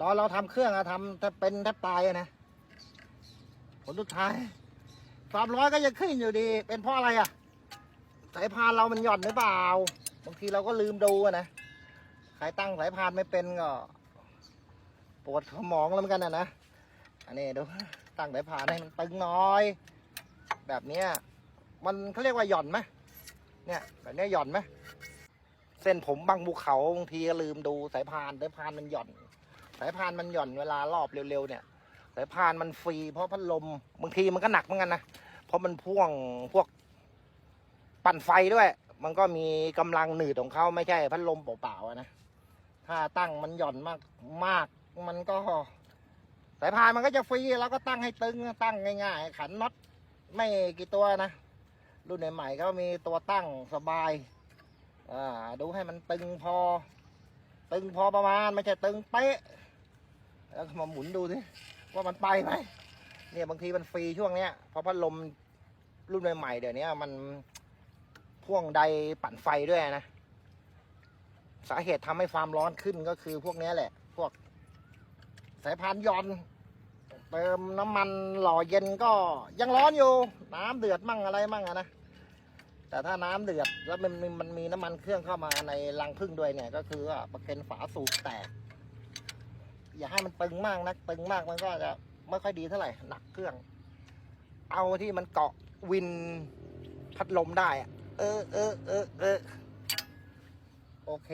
ตอนเราทำเครื่องอะทำแทบเป็นแทบตายอะนะผลสุดท้ายความร้อนก็ยังขึ้นอยู่ดี เป็นเพราะอะไรอะสายพานเรามันหย่อนหรือเปล่าบางทีเราก็ลืมดูอะนะใครตั้งสายพานไม่เป็นก็ปวดสมองแล้วเหมือนกันนะนะอันนี้ดูตั้งสายพานให้มันตึงน้อย แบบเนี้ยมันเขาเรียกว่าหย่อนไหมเนี่ยแบบนี้หย่อนไหมเส้นผมบางภูเขาบางทีก็ลืมดูสายพานสายพานมันหย่อน สายพานมันหย่อนเวลารอบเร็วๆเนี่ย สายพานมันฟรี เพราะพัดลมบางทีมันก็หนักเหมือนกันนะเพราะมันพ่วงพวกปั่นไฟด้วย มันก็มีกำลังหนืดของเขาไม่ใช่พัดลมเปล่าๆนะถ้าตั้งมันหย่อนมากมากมันก็สายพานมันก็จะฟรีแล้วก็ตั้งให้ตึงตั้งง่ายๆขันน็อตไม่กี่ตัวนะรุ่นใหม่ๆก็มีตัวตั้งสบายอ่าดูให้มันตึงพอ ตึงพอประมาณไม่ใช่ตึงเป๊ะ แล้วก็มาหมุนดูสิว่ามันไปไหมเนี่ยบางทีมันฟรีช่วงเนี้ยเพราะพัดลมรุ่นใหม่ๆเดี๋ยวนี้มันพ่วงใดปั่นไฟด้วยนะ สาเหตุทำให้ความร้อนขึ้นก็คือพวกนี้แหละ พวกสายพานย่อน เติมน้ำมันหล่อเย็นก็ยังร้อนอยู่ น้ำเดือดมั่งอะไรมั่งอะนะแต่ถ้าน้ำเดือดแล้วมันมันมีน้ำมันเครื่องเข้ามาในรังพึ่งด้วยเนี่ย ก็คือว่าประเคนฝาสูบแตก อย่าให้มันตึงมากนะตึงมากมันก็จะไม่ค่อยดีเท่าไหร่หนักเครื่อง เอาที่มันเกาะวินพัดลมได้อะเออเออเออเออโอเค